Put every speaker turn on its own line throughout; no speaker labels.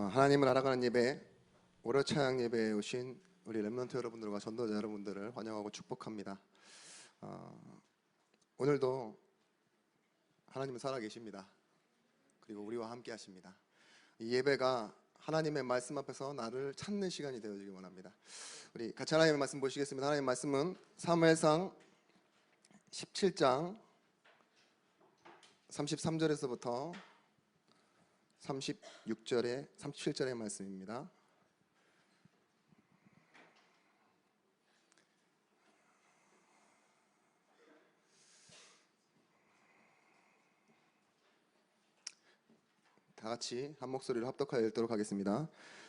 어, 하나님을 알아가는 예배 월요 차양 예배에 오신 우리 렘넌트 여러분들과 전도자 여러분들을 환영하고 축복합니다. 어, 오늘도 하나님은 살아 계십니다. 그리고 우리와 함께 하십니다. 이 예배가 하나님의 말씀 앞에서 나를 찾는 시간이 되어지기 원합니다. 우리 같이 하나님의 말씀 보시겠습니다. 하나님의 말씀은 사무엘상 17장 33절에서부터 36절에 37절의 말씀입니다. 다 같이 한 목소리로 합독하여 읽도록 하겠습니다.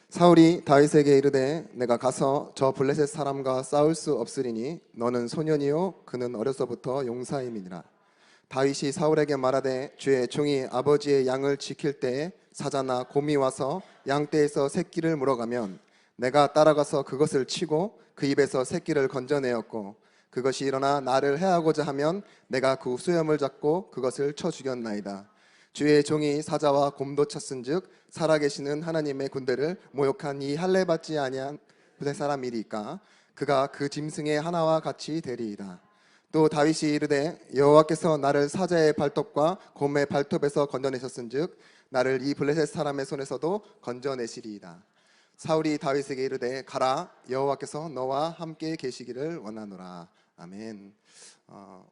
사울이 다윗에게 이르되 내가 가서 저 블레셋 사람과 싸울 수 없으리니 너는 소년이요 그는 어려서부터 용사임이니라. 다윗이 사울에게 말하되 주의 종이 아버지의 양을 지킬 때에 사자나 곰이 와서 양떼에서 새끼를 물어가면 내가 따라가서 그것을 치고 그 입에서 새끼를 건져내었고 그것이 일어나 나를 해하고자 하면 내가 그 수염을 잡고 그것을 쳐 죽였나이다. 주의 종이 사자와 곰도 쳤은즉 살아계시는 하나님의 군대를 모욕한 이 할례 받지 아니한 부대 사람이리까 그가 그 짐승의 하나와 같이 되리이다. 또 다윗이 이르되 여호와께서 나를 사자의 발톱과 곰의 발톱에서 건져내셨은즉 나를 이 블레셋 사람의 손에서도 건져내시리이다. 사울이 다윗에게 이르되 가라 여호와께서 너와 함께 계시기를 원하노라. 아멘. 어,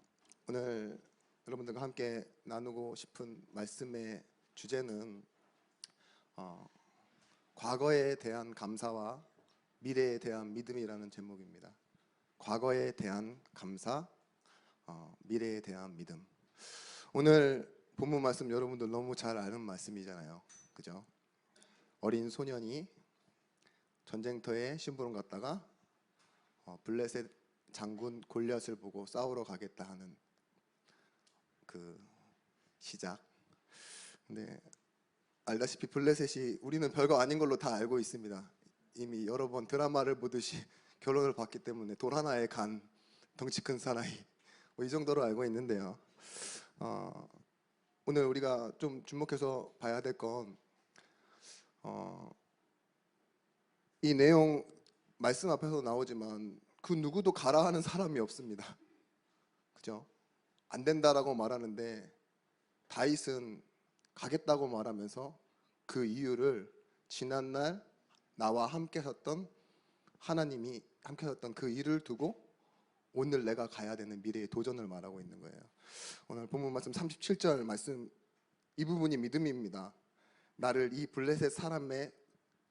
오늘 여러분들과 함께 나누고 싶은 말씀의 주제는 어, 과거에 대한 감사와 미래에 대한 믿음이라는 제목입니다. 과거에 대한 감사, 어, 미래에 대한 믿음. 오늘 본문 말씀 여러분들 너무 잘 아는 말씀이잖아요. 그죠? 어린 소년이 전쟁터에 심부름 갔다가 어, 블레셋 장군 골리앗을 보고 싸우러 가겠다 하는 그 시작. 근데 알다시피 블레셋이 우리는 별거 아닌 걸로 다 알고 있습니다. 이미 여러 번 드라마를 보듯이 결혼을 봤기 때문에 돌 하나에 간 덩치 큰 사나이 뭐 이 정도로 알고 있는데요. 어, 오늘 우리가 좀 주목해서 봐야 될건 어, 이 내용 말씀 앞에서 나오지만 그 누구도 가라 하는 사람이 없습니다. 그죠? 안 된다라고 말하는데 다윗은 가겠다고 말하면서 그 이유를 지난날 나와 함께 하셨던 하나님이 함께 하셨던 그 일을 두고 오늘 내가 가야 되는 미래의 도전을 말하고 있는 거예요. 오늘 본문 말씀 37절 말씀 이 부분이 믿음입니다. 나를 이 블레셋 사람의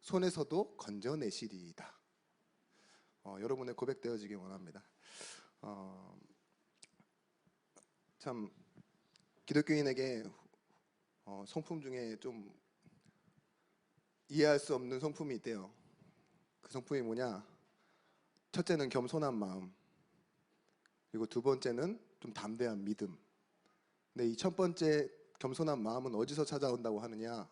손에서도 건져내시리이다. 어, 여러분의 고백되어지기 원합니다. 어, 참 기독교인에게 어, 성품 중에 좀 이해할 수 없는 성품이 있대요. 그 성품이 뭐냐? 첫째는 겸손한 마음, 그리고 두 번째는 좀 담대한 믿음. 근데 이 첫 번째 겸손한 마음은 어디서 찾아온다고 하느냐?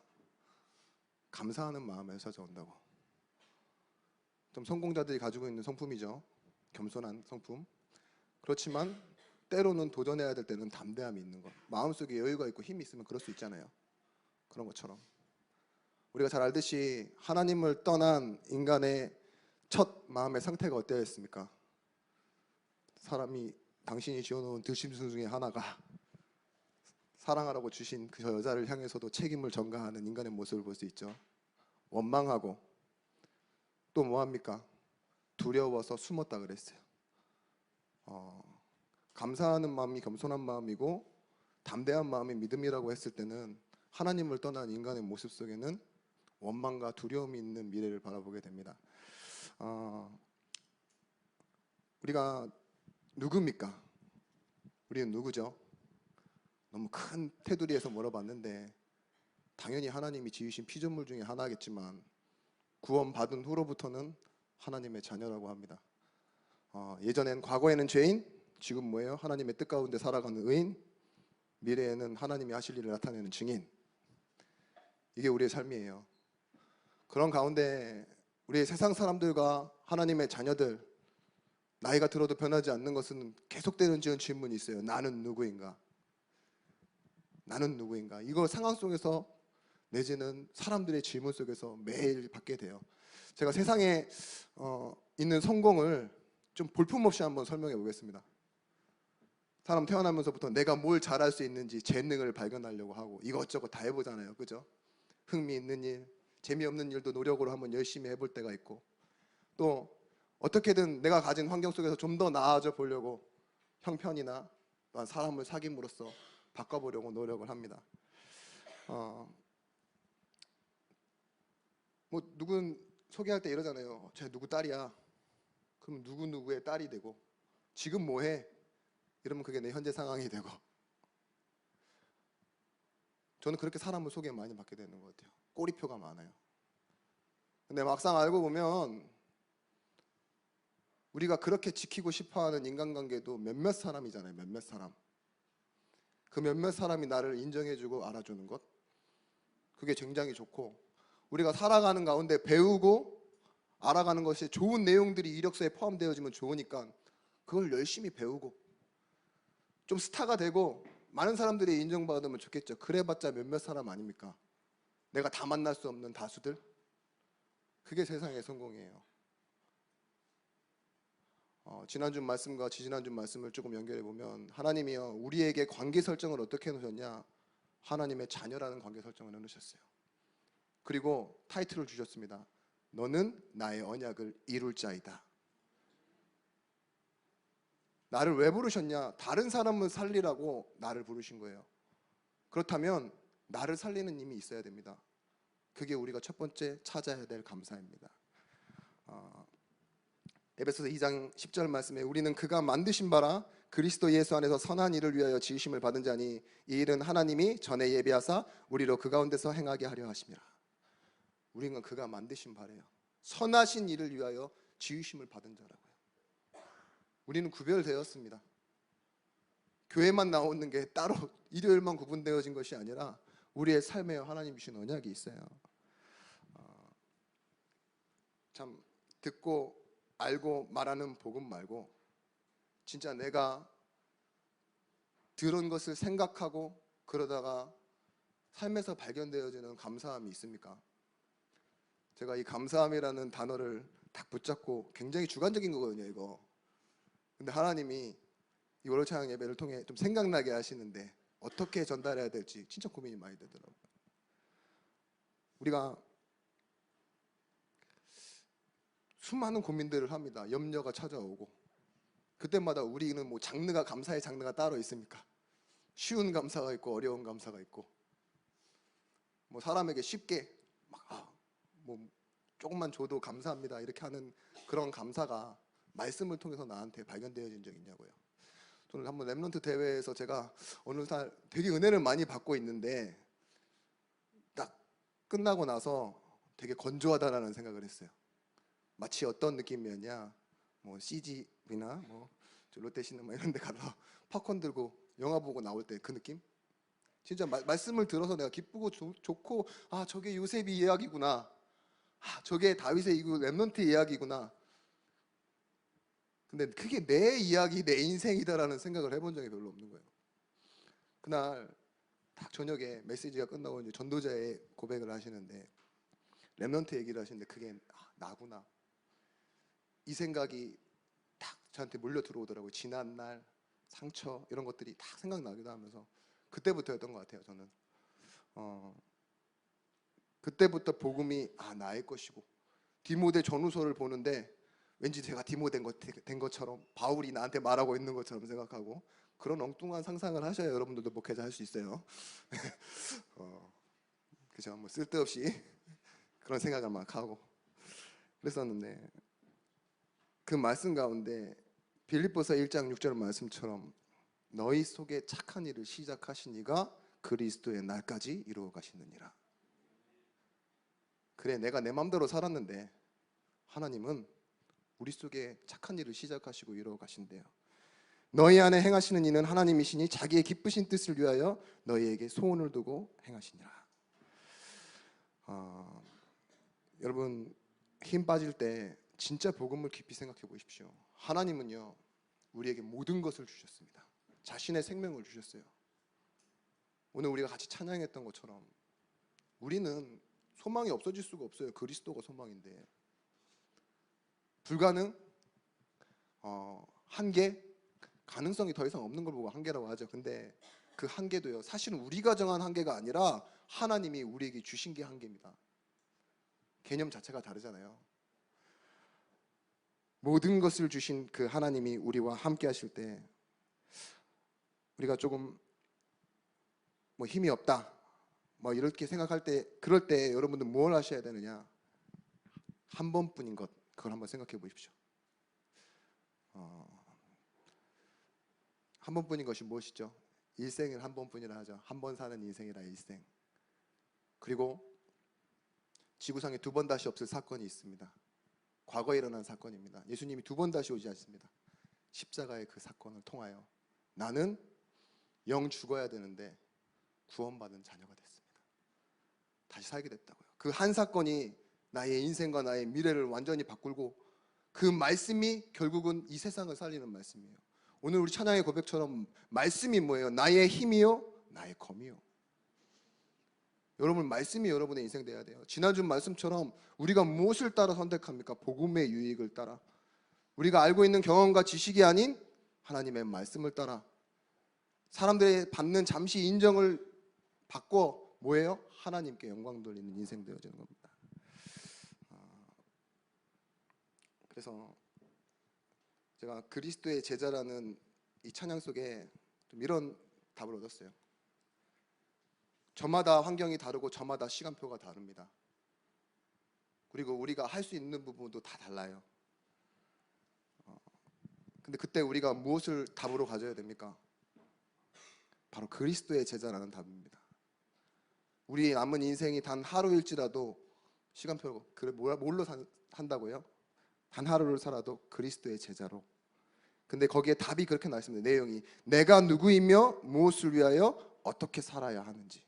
감사하는 마음에서 찾아온다고. 좀 성공자들이 가지고 있는 성품이죠. 겸손한 성품. 그렇지만 때로는 도전해야 될 때는 담대함이 있는 것. 마음속에 여유가 있고 힘이 있으면 그럴 수 있잖아요. 그런 것처럼 우리가 잘 알듯이 하나님을 떠난 인간의 첫 마음의 상태가 어떠했습니까? 사람이 당신이 지어놓은 들심승 중에 하나가 사랑하라고 주신 그 여자를 향해서도 책임을 전가하는 인간의 모습을 볼 수 있죠. 원망하고 또 뭐합니까? 두려워서 숨었다 그랬어요. 어, 감사하는 마음이 겸손한 마음이고 담대한 마음이 믿음이라고 했을 때는 하나님을 떠난 인간의 모습 속에는 원망과 두려움이 있는 미래를 바라보게 됩니다. 어, 우리가 누굽니까? 우리는 누구죠? 너무 큰 테두리에서 물어봤는데 당연히 하나님이 지으신 피조물 중에 하나겠지만 구원받은 후로부터는 하나님의 자녀라고 합니다. 어, 예전엔 과거에는 죄인, 지금 뭐예요? 하나님의 뜻 가운데 살아가는 의인, 미래에는 하나님이 하실 일을 나타내는 증인. 이게 우리의 삶이에요. 그런 가운데 우리의 세상 사람들과 하나님의 자녀들 나이가 들어도 변하지 않는 것은 계속되는 지은 질문이 있어요. 나는 누구인가? 나는 누구인가? 이거 상황 속에서 내지는 사람들의 질문 속에서 매일 받게 돼요. 제가 세상에 어, 있는 성공을 좀 볼품없이 한번 설명해 보겠습니다. 사람 태어나면서부터 내가 뭘 잘할 수 있는지 재능을 발견하려고 하고 이것저것 다 해보잖아요, 그죠? 흥미 있는 일, 재미없는 일도 노력으로 한번 열심히 해볼 때가 있고 또 어떻게든 내가 가진 환경 속에서 좀 더 나아져 보려고 형편이나 또한 사람을 사귐으로써 바꿔보려고 노력을 합니다. 어, 뭐 누군 소개할 때 이러잖아요. 쟤 누구 딸이야. 그럼 누구 누구의 딸이 되고 지금 뭐해? 이러면 그게 내 현재 상황이 되고 저는 그렇게 사람을 소개 많이 받게 되는 것 같아요. 꼬리표가 많아요. 근데 막상 알고 보면 우리가 그렇게 지키고 싶어하는 인간관계도 몇몇 사람이잖아요. 몇몇 사람. 그 몇몇 사람이 나를 인정해주고 알아주는 것. 그게 굉장히 좋고 우리가 살아가는 가운데 배우고 알아가는 것이 좋은 내용들이 이력서에 포함되어지면 좋으니까 그걸 열심히 배우고 좀 스타가 되고 많은 사람들이 인정받으면 좋겠죠. 그래봤자 몇몇 사람 아닙니까? 내가 다 만날 수 없는 다수들. 그게 세상의 성공이에요. 어, 지난주 말씀과 지지난주 말씀을 조금 연결해 보면 하나님이요 우리에게 관계 설정을 어떻게 해놓으셨냐? 하나님의 자녀라는 관계 설정을 해놓으셨어요. 그리고 타이틀을 주셨습니다. 너는 나의 언약을 이룰 자이다. 나를 왜 부르셨냐? 다른 사람을 살리라고 나를 부르신 거예요. 그렇다면 나를 살리는 힘이 있어야 됩니다. 그게 우리가 첫 번째 찾아야 될 감사입니다. 어, 에베소서 2장 10절 말씀에 우리는 그가 만드신 바라 그리스도 예수 안에서 선한 일을 위하여 지으심을 받은 자니 이 일은 하나님이 전에 예비하사 우리로 그 가운데서 행하게 하려 하심이라. 우리는 그가 만드신 바래요. 선하신 일을 위하여 지으심을 받은 자라고요. 우리는 구별되었습니다. 교회만 나오는 게 따로 일요일만 구분되어진 것이 아니라 우리의 삶에 하나님 주신 언약이 있어요. 어, 참 듣고 알고 말하는 복음 말고 진짜 내가 들은 것을 생각하고 그러다가 삶에서 발견되어지는 감사함이 있습니까? 제가 이 감사함이라는 단어를 딱 붙잡고 굉장히 주관적인 거거든요, 이거. 근데 하나님이 이 월요 찬양 예배를 통해 좀 생각나게 하시는데 어떻게 전달해야 될지 진짜 고민이 많이 되더라고요. 우리가 수많은 고민들을 합니다. 염려가 찾아오고 그때마다 우리는 뭐 장르가 감사의 장르가 따로 있습니까? 쉬운 감사가 있고 어려운 감사가 있고 뭐 사람에게 쉽게 막 아, 뭐 조금만 줘도 감사합니다 이렇게 하는 그런 감사가 말씀을 통해서 나한테 발견되어진 적 있냐고요. 저는 한번 랩런트 대회에서 제가 어느 날 되게 은혜를 많이 받고 있는데 딱 끝나고 나서 되게 건조하다라는 생각을 했어요. 마치 어떤 느낌이었냐? 뭐 CGV나 뭐 롯데시네마 이런 데 가서 팝콘 들고 영화 보고 나올 때 그 느낌? 진짜 마, 말씀을 들어서 내가 기쁘고 조, 좋고 아 저게 요셉이 이야기구나. 아 저게 다윗의 이고 랩런트 이야기구나. 근데 그게 내 이야기, 내 인생이다라는 생각을 해본 적이 별로 없는 거예요. 그날 딱 저녁에 메시지가 끝나고 이제 전도자의 고백을 하시는데 랩런트 얘기를 하시는데 그게 아, 나구나. 이 생각이 딱 저한테 몰려 들어오더라고요. 지난 날 상처 이런 것들이 딱 생각나기도 하면서 그때부터였던 것 같아요. 저는 어, 그때부터 복음이 아 나의 것이고 디모데 전후서를 보는데 왠지 제가 디모된 것, 된 것처럼 바울이 나한테 말하고 있는 것처럼 생각하고 그런 엉뚱한 상상을 하셔야 여러분들도 목회자 할 수 있어요. 어, 그죠? 뭐 쓸데없이 그런 생각을 막 하고 그랬었는데 그 말씀 가운데 빌립보서 1장 6절 말씀처럼 너희 속에 착한 일을 시작하신 이가 그리스도의 날까지 이루어 가시느니라. 그래 내가 내 마음대로 살았는데 하나님은 우리 속에 착한 일을 시작하시고 이루어 가신대요. 너희 안에 행하시는 이는 하나님이시니 자기의 기쁘신 뜻을 위하여 너희에게 소원을 두고 행하시니라. 어, 여러분 힘 빠질 때 진짜 복음을 깊이 생각해 보십시오. 하나님은요 우리에게 모든 것을 주셨습니다. 자신의 생명을 주셨어요. 오늘 우리가 같이 찬양했던 것처럼 우리는 소망이 없어질 수가 없어요. 그리스도가 소망인데 불가능, 어, 한계, 가능성이 더 이상 없는 걸 보고 한계라고 하죠. 근데 그 한계도요. 사실은 우리가 정한 한계가 아니라 하나님이 우리에게 주신 게 한계입니다. 개념 자체가 다르잖아요. 모든 것을 주신 그 하나님이 우리와 함께 하실 때 우리가 조금 뭐 힘이 없다. 뭐 이렇게 생각할 때 그럴 때 여러분들 뭘 하셔야 되느냐? 한 번뿐인 것 그걸 한번 생각해 보십시오. 어, 한 번뿐인 것이 무엇이죠? 일생을 한 번뿐이라 하죠. 한 번 사는 인생이라 일생. 그리고 지구상에 두 번 다시 없을 사건이 있습니다. 과거에 일어난 사건입니다. 예수님이 두 번 다시 오지 않습니다. 십자가의 그 사건을 통하여 나는 영 죽어야 되는데 구원받은 자녀가 됐습니다. 다시 살게 됐다고요. 그 한 사건이 나의 인생과 나의 미래를 완전히 바꾸고 그 말씀이 결국은 이 세상을 살리는 말씀이에요. 오늘 우리 찬양의 고백처럼 말씀이 뭐예요? 나의 힘이요, 나의 검이요. 여러분 말씀이 여러분의 인생 돼야 돼요. 지난주 말씀처럼 우리가 무엇을 따라 선택합니까? 복음의 유익을 따라. 우리가 알고 있는 경험과 지식이 아닌 하나님의 말씀을 따라. 사람들의 받는 잠시 인정을 받고 뭐예요? 하나님께 영광 돌리는 인생 되어지는 겁니다. 어, 그래서 제가 그리스도의 제자라는 이 찬양 속에 좀 이런 답을 얻었어요. 저마다 환경이 다르고 저마다 시간표가 다릅니다. 그리고 우리가 할 수 있는 부분도 다 달라요. 어, 근데 그때 우리가 무엇을 답으로 가져야 됩니까? 바로 그리스도의 제자라는 답입니다. 우리 남은 인생이 단 하루일지라도 시간표로 그래 뭘로 산- 한다고요? 단 하루를 살아도 그리스도의 제자로. 근데 거기에 답이 그렇게 나와 있습니다. 내용이 내가 누구이며 무엇을 위하여 어떻게 살아야 하는지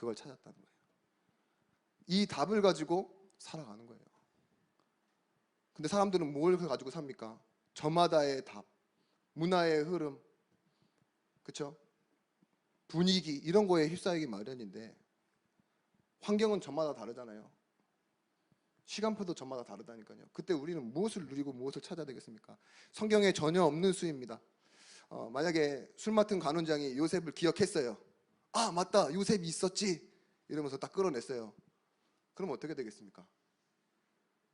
그걸 찾았다는 거예요. 이 답을 가지고 살아가는 거예요. 근데 사람들은 뭘 가지고 삽니까? 저마다의 답, 문화의 흐름, 그렇죠? 분위기 이런 거에 휩싸이기 마련인데 환경은 저마다 다르잖아요. 시간표도 저마다 다르다니까요. 그때 우리는 무엇을 누리고 무엇을 찾아야 되겠습니까? 성경에 전혀 없는 수입니다. 어, 만약에 술 맡은 간원장이 요셉을 기억했어요. 아 맞다 요셉이 있었지 이러면서 딱 끌어냈어요. 그럼 어떻게 되겠습니까?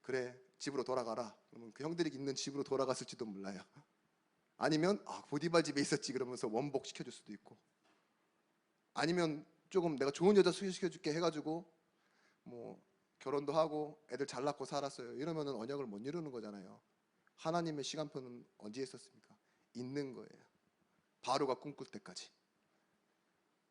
그래 집으로 돌아가라. 그러면 그 형들이 있는 집으로 돌아갔을지도 몰라요. 아니면 아 보디발 집에 있었지 그러면서 원복 시켜줄 수도 있고. 아니면 조금 내가 좋은 여자 소개시켜줄게 해가지고 뭐 결혼도 하고 애들 잘 낳고 살았어요. 이러면은 언약을 못 이루는 거잖아요. 하나님의 시간표는 언제 있었습니까? 있는 거예요. 바로가 꿈꿀 때까지.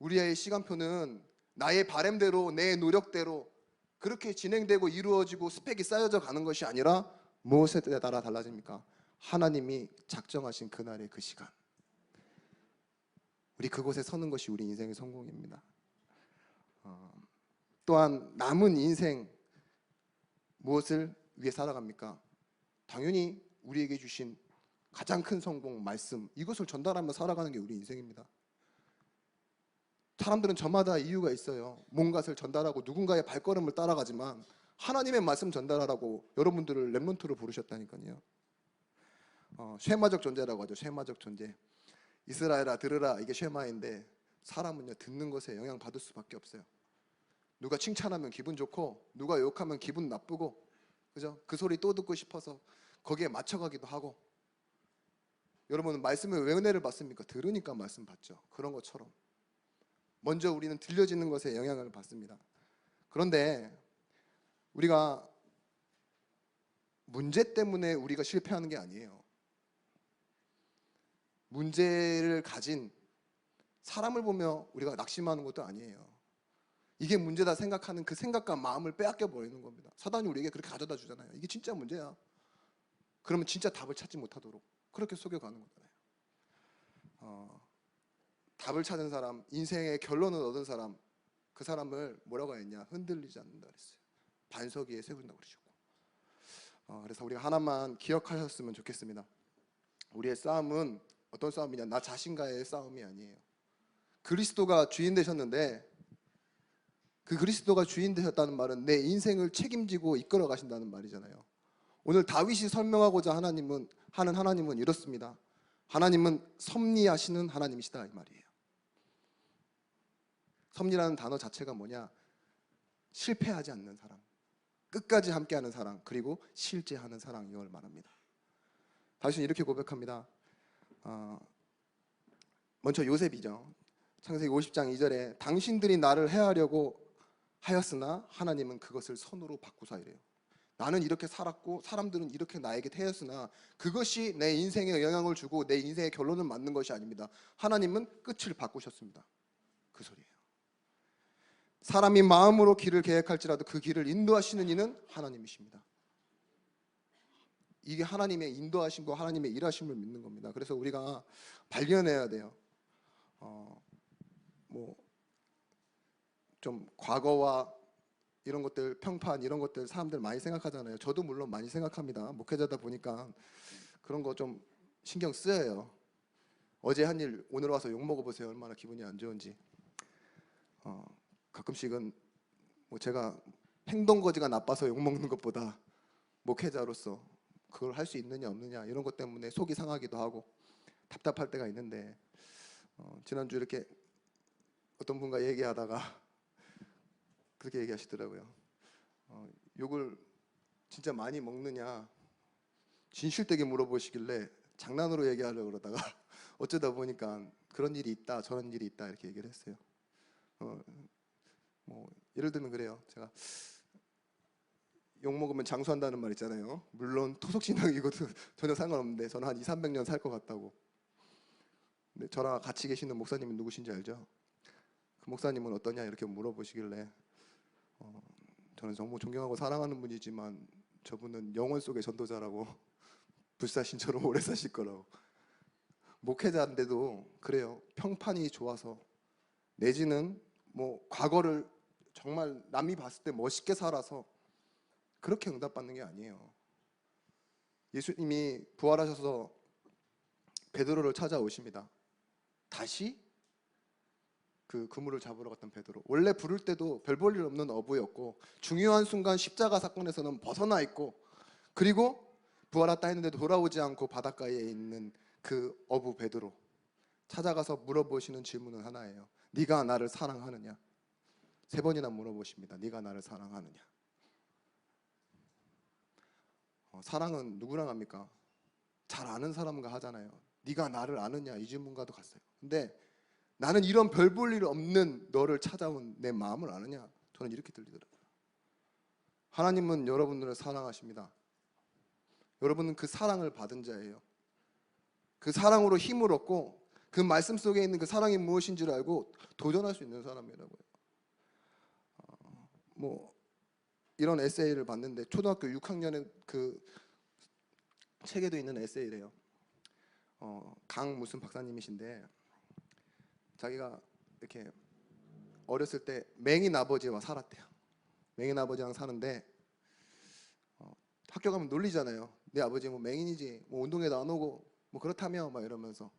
우리의 시간표는 나의 바램대로 내 노력대로 그렇게 진행되고 이루어지고 스펙이 쌓여져 가는 것이 아니라 무엇에 따라 달라집니까? 하나님이 작정하신 그날의 그 시간. 우리 그곳에 서는 것이 우리 인생의 성공입니다. 어, 또한 남은 인생 무엇을 위해 살아갑니까? 당연히 우리에게 주신 가장 큰 성공 말씀 이것을 전달하며 살아가는 게 우리 인생입니다. 사람들은 저마다 이유가 있어요. 뭔가를 전달하고 누군가의 발걸음을 따라가지만 하나님의 말씀 전달하라고 여러분들을 렘넌트로 부르셨다니까요. 어, 쉐마적 존재라고 하죠. 쉐마적 존재. 이스라엘아 들으라 이게 쉐마인데 사람은요 듣는 것에 영향 받을 수밖에 없어요. 누가 칭찬하면 기분 좋고 누가 욕하면 기분 나쁘고 그죠? 그 소리 또 듣고 싶어서 거기에 맞춰가기도 하고 여러분은 말씀에 왜 은혜를 받습니까? 들으니까 말씀 받죠. 그런 것처럼 먼저 우리는 들려지는 것에 영향을 받습니다. 그런데 우리가 문제 때문에 우리가 실패하는 게 아니에요. 문제를 가진 사람을 보며 우리가 낙심하는 것도 아니에요. 이게 문제다 생각하는 그 생각과 마음을 빼앗겨 버리는 겁니다. 사단이 우리에게 그렇게 가져다 주잖아요. 이게 진짜 문제야. 그러면 진짜 답을 찾지 못하도록 그렇게 속여가는 거잖아요. 어, 답을 찾은 사람, 인생의 결론을 얻은 사람, 그 사람을 뭐라고 했냐? 흔들리지 않는다 그랬어요. 반석 위에 세운다고 그러셨고. 어, 그래서 우리가 하나만 기억하셨으면 좋겠습니다. 우리의 싸움은 어떤 싸움이냐? 나 자신과의 싸움이 아니에요. 그리스도가 주인 되셨는데 그 그리스도가 주인 되셨다는 말은 내 인생을 책임지고 이끌어 가신다는 말이잖아요. 오늘 다윗이 설명하고자 하나님은 하는 하나님은 이렇습니다. 하나님은 섭리하시는 하나님이시다 이 말이에요. 섭리라는 단어 자체가 뭐냐? 실패하지 않는 사람, 끝까지 함께하는 사랑, 그리고 실제하는 사랑 이걸 말합니다. 다윗은 이렇게 고백합니다. 어, 먼저 요셉이죠. 창세기 50장 2절에 당신들이 나를 해하려고 하였으나 하나님은 그것을 선으로 바꾸사 이래요. 나는 이렇게 살았고 사람들은 이렇게 나에게 태였으나 그것이 내 인생에 영향을 주고 내 인생의 결론을 맞는 것이 아닙니다. 하나님은 끝을 바꾸셨습니다. 그 소리예요. 사람이 마음으로 길을 계획할지라도 그 길을 인도하시는 이는 하나님이십니다. 이게 하나님의 인도하심과 하나님의 일하심을 믿는 겁니다. 그래서 우리가 발견해야 돼요. 어, 뭐 좀 과거와 이런 것들 평판 이런 것들 사람들 많이 생각하잖아요. 저도 물론 많이 생각합니다. 목회자다 보니까 그런 거 좀 신경 쓰여요. 어제 한 일 오늘 와서 욕 먹어보세요. 얼마나 기분이 안 좋은지. 어, 가끔씩은 뭐 제가 행동 거지가 나빠서 욕 먹는 것보다 목회자로서 그걸 할 수 있느냐 없느냐 이런 것 때문에 속이 상하기도 하고 답답할 때가 있는데 어, 지난주 이렇게 어떤 분과 얘기하다가 그렇게 얘기하시더라고요. 어, 욕을 진짜 많이 먹느냐 진실되게 물어보시길래 장난으로 얘기하려고 그러다가 어쩌다 보니까 그런 일이 있다 저런 일이 있다 이렇게 얘기를 했어요. 어, 뭐 예를 들면 그래요. 제가 욕 먹으면 장수한다는 말 있잖아요. 물론 토속 신앙이고도 전혀 상관없는데 저는 한 2, 300년 살 것 같다고. 근데 저랑 같이 계시는 목사님은 누구신지 알죠? 그 목사님은 어떠냐 이렇게 물어보시길래 어, 저는 정말 존경하고 사랑하는 분이지만 저분은 영혼 속의 전도자라고 불사신처럼 오래 사실 거라고 목회자인데도 그래요 평판이 좋아서 내지는 뭐 과거를 정말 남이 봤을 때 멋있게 살아서 그렇게 응답받는 게 아니에요 예수님이 부활하셔서 베드로를 찾아오십니다 다시 그 그물을 잡으러 갔던 베드로. 원래 부를 때도 별 볼 일 없는 어부였고 중요한 순간 십자가 사건에서는 벗어나 있고 그리고 부활했다 했는데도 돌아오지 않고 바닷가에 있는 그 어부 베드로 찾아가서 물어보시는 질문은 하나예요. 네가 나를 사랑하느냐? 세 번이나 물어보십니다. 네가 나를 사랑하느냐? 어, 사랑은 누구랑 합니까? 잘 아는 사람과 하잖아요. 네가 나를 아느냐 이 질문과도 같아요. 근데 나는 이런 별 볼 일 없는 너를 찾아온 내 마음을 아느냐? 저는 이렇게 들리더라고요. 하나님은 여러분들을 사랑하십니다. 여러분은 그 사랑을 받은 자예요. 그 사랑으로 힘을 얻고 그 말씀 속에 있는 그 사랑이 무엇인지를 알고 도전할 수 있는 사람이라고요. 어, 뭐 이런 에세이를 봤는데 초등학교 6학년에 그 책에도 있는 에세이래요. 어, 강 무슨 박사님이신데 자기가 이렇게 어렸을 때 맹인 아버지와 살았대요. 맹인 아버지랑 사는데 어, 학교 가면 놀리잖아요. 내 아버지 뭐 맹인이지, 뭐 운동회도 안 오고 뭐 그렇다며 막 이러면서.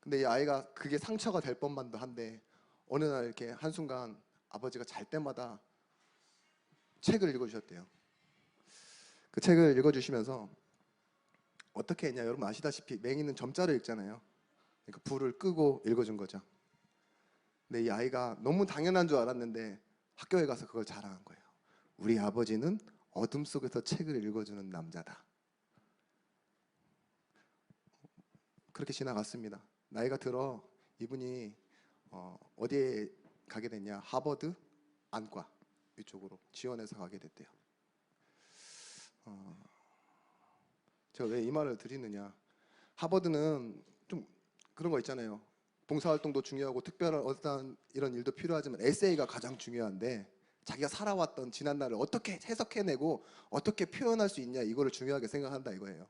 근데 이 아이가 그게 상처가 될 법만도 한데 어느 날 이렇게 한 순간 아버지가 잘 때마다 책을 읽어주셨대요. 그 책을 읽어주시면서 어떻게 했냐 여러분 아시다시피 맹인은 점자를 읽잖아요. 그러니까 불을 끄고 읽어준 거죠. 근데 이 아이가 너무 당연한 줄 알았는데 학교에 가서 그걸 자랑한 거예요. 우리 아버지는 어둠 속에서 책을 읽어주는 남자다. 그렇게 지나갔습니다. 나이가 들어 이분이 어, 디에 가게 됐냐? 하버드 안과 이쪽으로 지원해서 가게 됐대요. 어, 제가 왜 이 말을 드리느냐? 하버드는 좀 그런 거 있잖아요. 봉사활동도 중요하고 특별한 어떤 이런 일도 필요하지만 에세이가 가장 중요한데 자기가 살아왔던 지난날을 어떻게 해석해내고 어떻게 표현할 수 있냐 이거를 중요하게 생각한다 이거예요.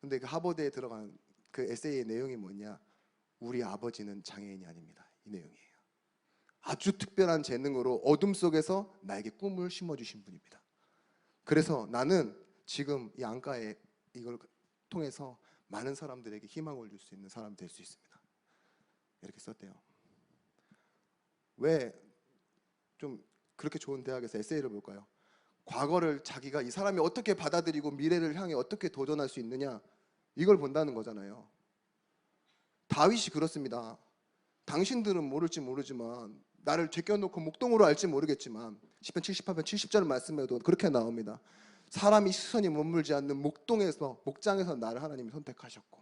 근데 그 하버드에 들어간 그 에세이의 내용이 뭐냐? 우리 아버지는 장애인이 아닙니다. 이 내용이에요. 아주 특별한 재능으로 어둠 속에서 나에게 꿈을 심어주신 분입니다. 그래서 나는 지금 이 안가에 이걸 통해서 많은 사람들에게 희망을 줄 수 있는 사람이 될수 있습니다. 이렇게 썼대요. 왜 좀 그렇게 좋은 대학에서 에세이를 볼까요? 과거를 자기가 이 사람이 어떻게 받아들이고 미래를 향해 어떻게 도전할 수 있느냐 이걸 본다는 거잖아요. 다윗이 그렇습니다. 당신들은 모를지 모르지만 나를 제껴놓고 목동으로 알지 모르겠지만 10편 78편 70절 말씀에도 그렇게 나옵니다. 사람이 시선이 머물지 않는 목동에서 목장에서 나를 하나님이 선택하셨고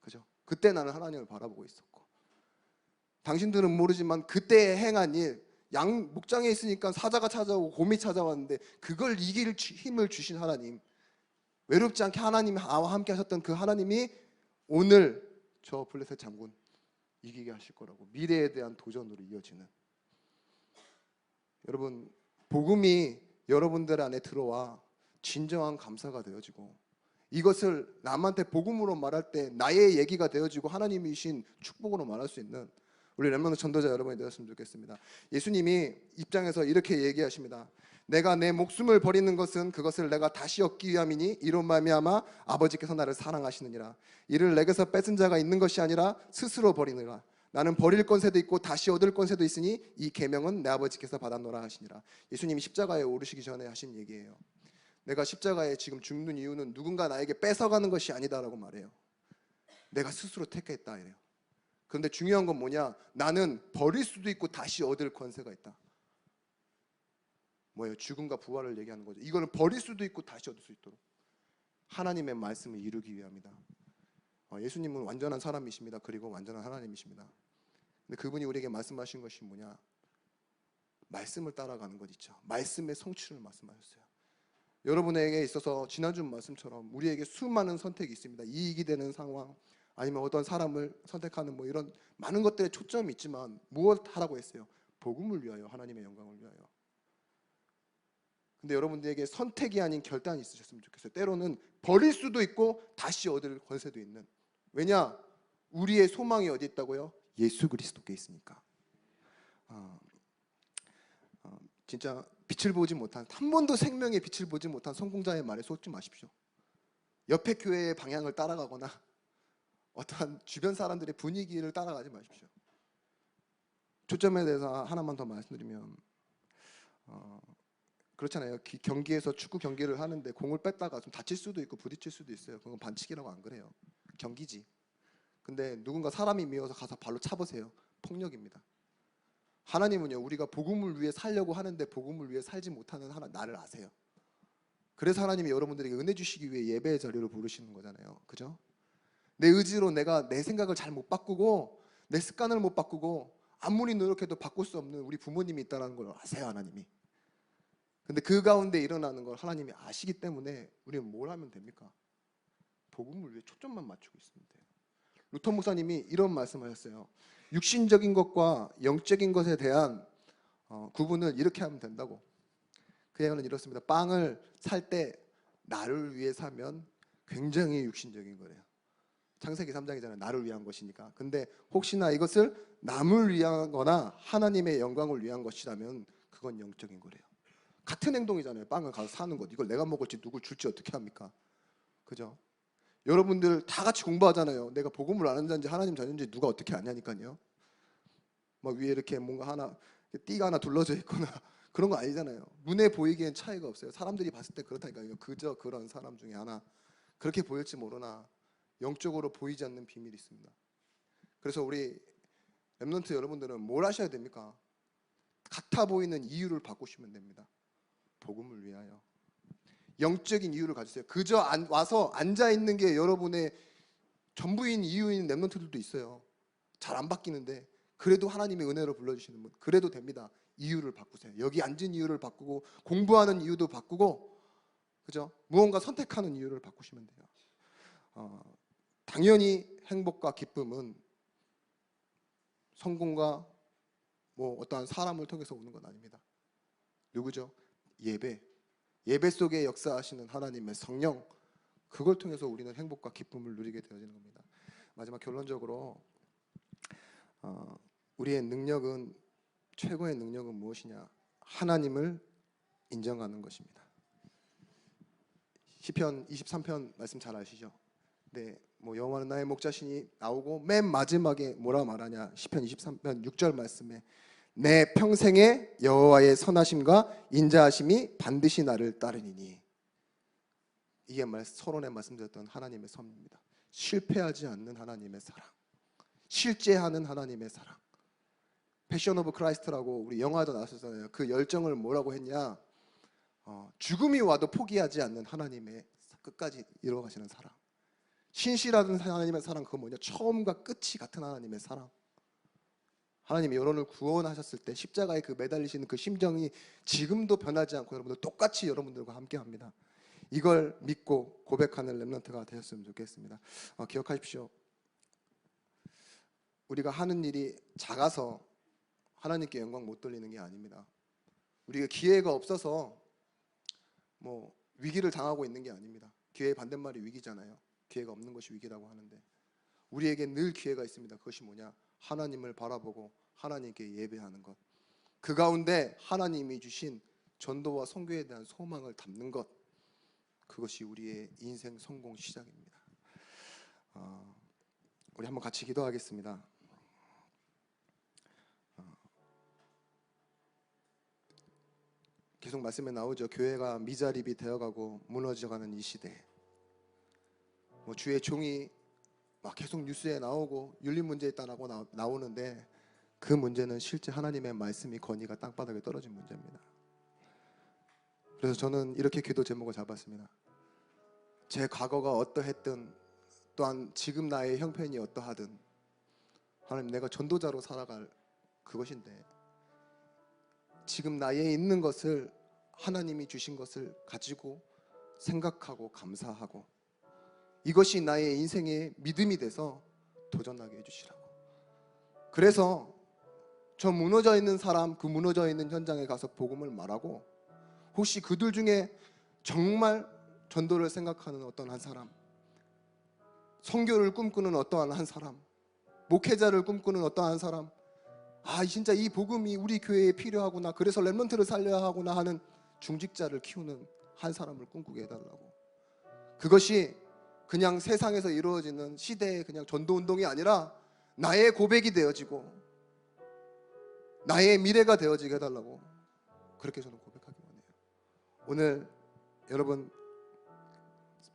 그죠? 그때 나는 하나님을 바라보고 있었고 당신들은 모르지만 그때 행한 일, 양 목장에 있으니까 사자가 찾아오고 곰이 찾아왔는데 그걸 이길 주- 힘을 주신 하나님, 외롭지 않게 하나님이 나와 함께 하셨던 그 하나님이 오늘 저 블레셋 장군 이기게 하실 거라고 미래에 대한 도전으로 이어지는 여러분 복음이 여러분들 안에 들어와 진정한 감사가 되어지고 이것을 남한테 복음으로 말할 때 나의 얘기가 되어지고 하나님이신 축복으로 말할 수 있는 우리 렘넌트 전도자 여러분이 되었으면 좋겠습니다. 예수님이 입장에서 이렇게 얘기하십니다. 내가 내 목숨을 버리는 것은 그것을 내가 다시 얻기 위함이니 이로 말미암아 아버지께서 나를 사랑하시느니라. 이를 내게서 뺏은 자가 있는 것이 아니라 스스로 버리느라. 나는 버릴 권세도 있고 다시 얻을 권세도 있으니 이 계명은 내 아버지께서 받았노라 하시니라. 예수님이 십자가에 오르시기 전에 하신 얘기예요. 내가 십자가에 지금 죽는 이유는 누군가 나에게 뺏어가는 것이 아니다라고 말해요. 내가 스스로 택했다 이래요. 그런데 중요한 건 뭐냐? 나는 버릴 수도 있고 다시 얻을 권세가 있다. 뭐예요? 죽음과 부활을 얘기하는 거죠. 이거는 버릴 수도 있고 다시 얻을 수 있도록 하나님의 말씀을 이루기 위함이다. 어, 예수님은 완전한 사람이십니다. 그리고 완전한 하나님이십니다. 근데 그분이 우리에게 말씀하신 것이 뭐냐? 말씀을 따라가는 것 있죠. 말씀의 성취를 말씀하셨어요. 여러분에게 있어서 지난주 말씀처럼 우리에게 수많은 선택이 있습니다. 이익이 되는 상황, 아니면 어떤 사람을 선택하는 뭐 이런 많은 것들에 초점이 있지만 무엇 하라고 했어요? 복음을 위하여 하나님의 영광을 위하여. 근데 여러분들에게 선택이 아닌 결단이 있으셨으면 좋겠어요. 때로는 버릴 수도 있고 다시 얻을 권세도 있는. 왜냐? 우리의 소망이 어디 있다고요? 예수 그리스도께 있으니까. 어, 어, 진짜 빛을 보지 못한 한 번도 생명의 빛을 보지 못한 성공자의 말에 속지 마십시오. 옆에 교회의 방향을 따라가거나 어떠한 주변 사람들의 분위기를 따라가지 마십시오. 초점에 대해서 하나만 더 말씀드리면 어, 그렇잖아요. 기- 경기에서 축구 경기를 하는데 공을 뺐다가 좀 다칠 수도 있고 부딪힐 수도 있어요. 그건 반칙이라고 안 그래요. 경기지. 근데 누군가 사람이 미워서 가서 발로 차보세요. 폭력입니다. 하나님은요 우리가 복음을 위해 살려고 하는데 복음을 위해 살지 못하는 하나 나를 아세요. 그래서 하나님이 여러분들에게 은혜 주시기 위해 예배의 자리로 부르시는 거잖아요. 그죠? 내 의지로 내가 내 생각을 잘 못 바꾸고 내 습관을 못 바꾸고 아무리 노력해도 바꿀 수 없는 우리 부모님이 있다는 걸 아세요 하나님이 근데 그 가운데 일어나는 걸 하나님이 아시기 때문에 우리는 뭘 하면 됩니까? 복음을 위해 초점만 맞추고 있으면 돼요 루터 목사님이 이런 말씀하셨어요 육신적인 것과 영적인 것에 대한 어, 구분을 이렇게 하면 된다고 그 얘기는 이렇습니다 빵을 살 때 나를 위해 사면 굉장히 육신적인 거래요 창세기 3장이잖아요. 나를 위한 것이니까. 근데 혹시나 이것을 남을 위한 거나 하나님의 영광을 위한 것이라면 그건 영적인 거래요. 같은 행동이잖아요. 빵을 가서 사는 것. 이걸 내가 먹을지 누굴 줄지 어떻게 합니까? 그죠? 여러분들 다 같이 공부하잖아요. 내가 복음을 아는 자인지 하나님 자인지 누가 어떻게 아냐니까요. 막 위에 이렇게 뭔가 하나 띠가 하나 둘러져 있거나 그런 거 아니잖아요. 눈에 보이기엔 차이가 없어요. 사람들이 봤을 때 그렇다니까요. 그저 그런 사람 중에 하나. 그렇게 보일지 모르나 영적으로 보이지 않는 비밀이 있습니다. 그래서 우리 랩런트 여러분들은 뭘 하셔야 됩니까? 같아 보이는 이유를 바꾸시면 됩니다. 복음을 위하여. 영적인 이유를 가지세요. 그저 안, 와서 앉아 있는 게 여러분의 전부인 이유인 랩런트들도 있어요. 잘 안 바뀌는데 그래도 하나님의 은혜로 불러주시는 분 그래도 됩니다. 이유를 바꾸세요. 여기 앉은 이유를 바꾸고 공부하는 이유도 바꾸고 그죠? 무언가 선택하는 이유를 바꾸시면 돼요. 어, 당연히 행복과 기쁨은 성공과 뭐 어떠한 사람을 통해서 오는 건 아닙니다. 누구죠? 예배. 예배 속에 역사하시는 하나님의 성령. 그걸 통해서 우리는 행복과 기쁨을 누리게 되어지는 겁니다. 마지막 결론적으로 어, 우리의 능력은 최고의 능력은 무엇이냐? 하나님을 인정하는 것입니다. 시편 23편 말씀 잘 아시죠? 네, 뭐 여호와는 나의 목자시니 나오고 맨 마지막에 뭐라 말하냐? 시편 23편 6절 말씀에 내 평생에 여호와의 선하심과 인자하심이 반드시 나를 따르니니 이게 말 서론에 말씀드렸던 하나님의 섭입니다. 실패하지 않는 하나님의 사랑, 실제하는 하나님의 사랑. 패션 오브 크라이스트라고 우리 영화도 나왔었잖아요. 그 열정을 뭐라고 했냐? 어, 죽음이 와도 포기하지 않는 하나님의 끝까지 이루어가시는 사랑. 신실하던 하나님의 사랑 그거 뭐냐? 처음과 끝이 같은 하나님의 사랑. 하나님이 여러분을 구원하셨을 때 십자가에 그 매달리시는 그 심정이 지금도 변하지 않고 여러분들 똑같이 여러분들과 함께합니다. 이걸 믿고 고백하는 렘넌트가 되셨으면 좋겠습니다. 어, 기억하십시오. 우리가 하는 일이 작아서 하나님께 영광 못 돌리는 게 아닙니다. 우리가 기회가 없어서 뭐 위기를 당하고 있는 게 아닙니다. 기회의 반대말이 위기잖아요. 기회가 없는 것이 위기라고 하는데 우리에게 늘 기회가 있습니다. 그것이 뭐냐? 하나님을 바라보고 하나님께 예배하는 것. 그 가운데 하나님이 주신 전도와 선교에 대한 소망을 담는 것. 그것이 우리의 인생 성공 시작입니다. 어, 우리 한번 같이 기도하겠습니다. 어, 계속 말씀에 나오죠. 교회가 미자립이 되어가고 무너져가는 이 시대. 뭐 주의 종이 막 계속 뉴스에 나오고 윤리 문제 있다라고 나, 나오는데 그 문제는 실제 하나님의 말씀이 건의가 땅바닥에 떨어진 문제입니다. 그래서 저는 이렇게 기도 제목을 잡았습니다. 제 과거가 어떠했든 또한 지금 나의 형편이 어떠하든 하나님 내가 전도자로 살아갈 그것인데 지금 나에 있는 것을 하나님이 주신 것을 가지고 생각하고 감사하고 이것이 나의 인생의 믿음이 돼서 도전하게 해주시라고. 그래서 저 무너져 있는 사람, 그 무너져 있는 현장에 가서 복음을 말하고 혹시 그들 중에 정말 전도를 생각하는 어떤 한 사람, 성교를 꿈꾸는 어떠한 한 사람, 목회자를 꿈꾸는 어떠한 사람, 아 진짜 이 복음이 우리 교회에 필요하구나. 그래서 렘넌트를 살려야 하구나 하는 중직자를 키우는 한 사람을 꿈꾸게 해달라고. 그것이 그냥 세상에서 이루어지는 시대의 그냥 전도 운동이 아니라 나의 고백이 되어지고 나의 미래가 되어지게 해달라고 그렇게 저는 고백하기 원해요. 오늘 여러분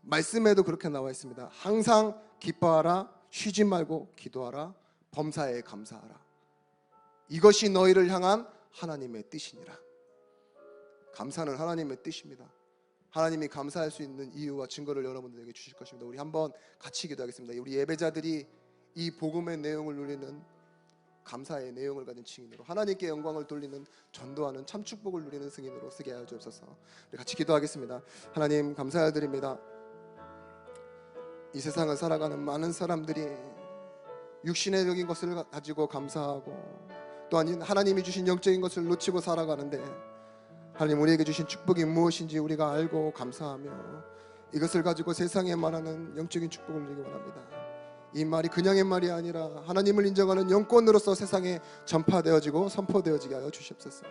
말씀에도 그렇게 나와 있습니다. 항상 기뻐하라, 쉬지 말고 기도하라, 범사에 감사하라. 이것이 너희를 향한 하나님의 뜻이니라. 감사는 하나님의 뜻입니다. 하나님이 감사할 수 있는 이유와 증거를 여러분들에게 주실 것입니다. 우리 한번 같이 기도하겠습니다. 우리 예배자들이 이 복음의 내용을 누리는 감사의 내용을 가진 증인으로 하나님께 영광을 돌리는 전도하는 참 축복을 누리는 승인으로 쓰게 하여 주옵소서. 우리 같이 기도하겠습니다. 하나님 감사드립니다. 이 세상을 살아가는 많은 사람들이 육신의 적인 것을 가지고 감사하고 또한 하나님이 주신 영적인 것을 놓치고 살아가는데 하나님 우리에게 주신 축복이 무엇인지 우리가 알고 감사하며 이것을 가지고 세상에 말하는 영적인 축복을 누리기 원합니다. 이 말이 그냥의 말이 아니라 하나님을 인정하는 영권으로서 세상에 전파되어지고 선포되어지게 하여 주시옵소서.